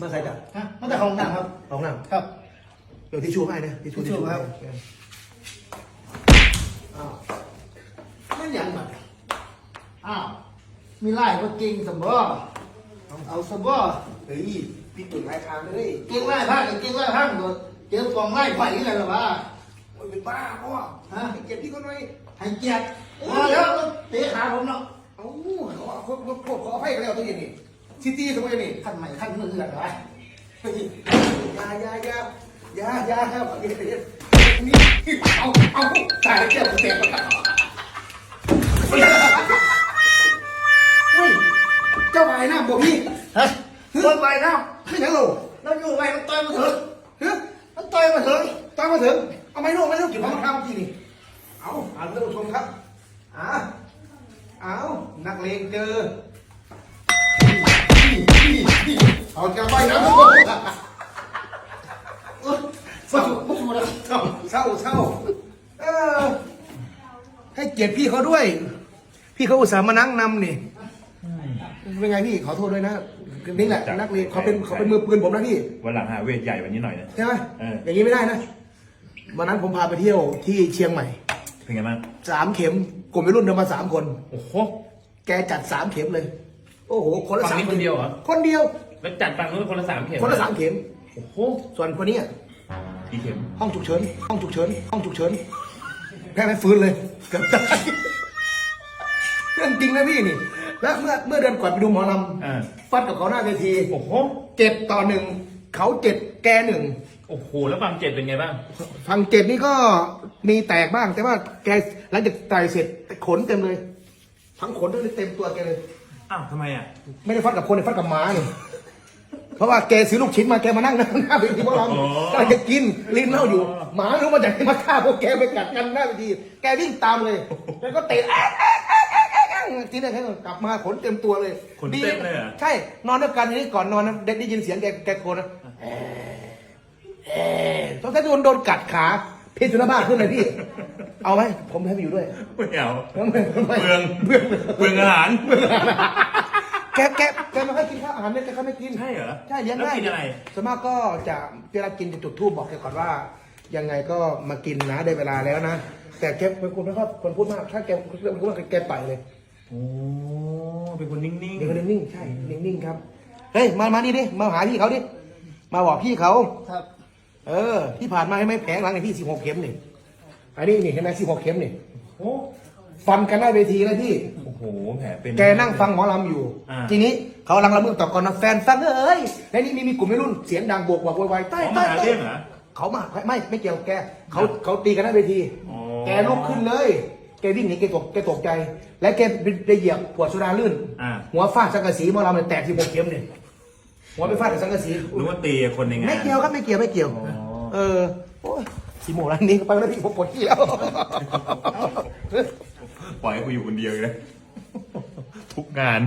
มาใครจับฮะมาแต่ของหนังครับ ลองนั่งครับ เดี๋ยวทิชชู่ให้นะทิชชู่ทิชชู่ครับอ้าวไม่ยันบัดอ้าว มีไล่ก็เก่งสมบ่เอาสมบ่เฮ้ยพี่ตุ่นลายทางเลยเก่งไล่พักเก่งไล่พักโดดเจอกองไล่ไผ่นี่แหละเหรอวะโอ้ยเป็นบ้าพ่อฮะให้เก็บพี่เขาหน่อยให้เกียรติมาแล้วเตะขาผมเนาะ เอ้าขอขอขอขอขออภัยกันแล้วตัวเองนี่ ซิตี้ทำไมนี่ขั้นใหม่ขั้นมือเหรอวะยอยายายายายาครับเดี๋ยวนี่เอาเอาตายแล้วแก้วกูแตกแล้วเฮ้ยเจ้าวายหน้าบ่พี่เฮ้ยคนไปแล้วไม่ใช่หรอเราอยู่ไปมันต่อยมาถึงเฮ้ยมันต่อยมาถึงตามมาถึงเอาไม่โน่ไม่โน่เก็บของข้าวกี่นี่เอาเอาท่านผู้ชมครับอ่าเอานักเลงเจอ เอาจะไปนะทุกคนเศร้าไม่ถูกแล้วเศร้าเศร้าเศร้าเออให้เกียรติพี่เขาด้วย พี่เขาอุตส่าห์มานั่งนำนี่เป็นไงพี่ขอโทษด้วยนะนี่แหละนักเลงเขาเป็นเขาเป็นมือปืนผมนะพี่วันหลังหาเวทใหญ่กวันนี้หน่อยนะใช่ไหมเอออย่างนี้ไม่ได้นะวันนั้นผมพาไปเที่ยวที่เชียงใหม่เป็นไงบ้างสามเข็มกลุ่มวัยรุ่นเดินมาสามคนโอ้โหแกจัดสามเข็มเลย โอ้โห คนละฝั่สางมนี้คนเดียวเหรอคนเดียว แล้วจัดฟังนู้นคนละสามเข็มคนละสามเข็มโอ้โหส่วนคนนี้อะกี่เข็มห้องฉุกเฉินห้องฉุกเฉินห้องฉุกเฉินแค่ไม่ฟื้นเลยเกือบตายเรื่องจริงนะพี่นี่ แล้วเมื่อเมื่อเดือนก่อนไปดูหมอลอ่าำฟัดกับเขาหน้าเวทีโอ้โหเจ็ดต่อหนึ่งเขาเจ็ดแกหนึ่งโอ้โหแล้วฟังเจ็ดเป็นไงบ้างฝั่งเจ็ดนี่ก็มีแตกบ้าง แต่ว่าแกหลังจากต่อยเสร็จขนเต็มเลย ทั้งขนทั้งเต็มตัวแกเลยอ้าวทำไมอะ ไม่ได้ฟัดกับคนเลยฟัดกับหมาเนี่ย เพราะว่าแกซื้อลูกชิ้นมาแกมานั่งหน้าเวทีเพราะเราอ๋อกำลังจะกินลิ้นเน่าอยู่ หมาไม่รู้มาจากไหนมาฆ่าพวกแกไปกัดกันหน้าเวทีแกวิ่งตามเลยแล้วก็เตะแอ๊ะแอ๊ะแอ๊ะแอ๊ะแอ๊ะแอ๊ะทีนี้แกก็กลับมาขนเต็มตัวเลยขนเต็มเลยเหรอใช่นอนด้วยกันทีนี้ก่อนนอนนะเด็กได้ยินเสียงแกแกโกนนะเอ๊ะเอ๊ะสงสัยโดนโดนกัดขาพิษสุนัขบ้าขึ้นเลยพี่ เอาไหมผมให้ไปอยู่ด้วย ไม่เอาไม่ไม่ไม่เปลืองเบื่อเปลืองอาหาร แกแกแกไม่ค่อยกินข้าวอาหารเนี่ยแกเขาไม่กินใช่เหรอใช่เลี้ยงแล้วง่ายกินอะไร ส่วนมากก็จะเวลากินจะจุดธูปบอกแกก่อนว่า ยังไงก็มากินนะได้เวลาแล้วนะ แต่แกเป็นคนไม่ค่อยคนพูดมาก ถ้าแกเรื่องพูดมากแกไปเลยโอ้เป็นคนนิ่งเดี๋ยวก็นิ่งๆใช่นิ่งๆครับเฮ้ยมามานี่ดิมาหาพี่เขาดิมาบอกพี่เขา ครับเออ ที่ผ่านมาให้ไหมแผลหลังในพี่สิบหกเข็มนี่อันนี้นี่เห็นไหมสิบหกเข็มนี่ ๆโอ้ ฟันกันหน้าเวทีเลยพี่ โอ้โหแผลเป็นแกนั่งฟังหมอลำอยู่ อ่า ทีนี้เขากำลังละเมือต่อก่อนนะแฟนฟังเอ้ยแล้วนี่มีมีกลุ่มวัยรุ่นเสียงดังบวกบวกโวยวายใต้เขาใต้มาหาใต้เรื่องเหรอ เขามาไม่ไม่เกี่ยวกับแกเขาเขาตีกันหน้าเวที อ๋อ แกลุกขึ้นเลย แกวิ่งหนีแกตกแกตกใจ และแกไปเหยียบขวดโซดาลื่น อ่า หัวฟาดสังกะสีหมอลำเลยแตกที่หกเข็มเนี่ยหัวไปฟาดกับสังกะสี รู้ว่าตีคนในงาน ไม่เกี่ยวครับไม่เกี่ยวไม่เกี่ยว อ๋อ เออโอ้ยสีโมงร้านนี้ไปแล้วพี่ผมปวดขี้แล้ว ปล่อยให้กูอยู่คนเดียวเลย ทุกงาน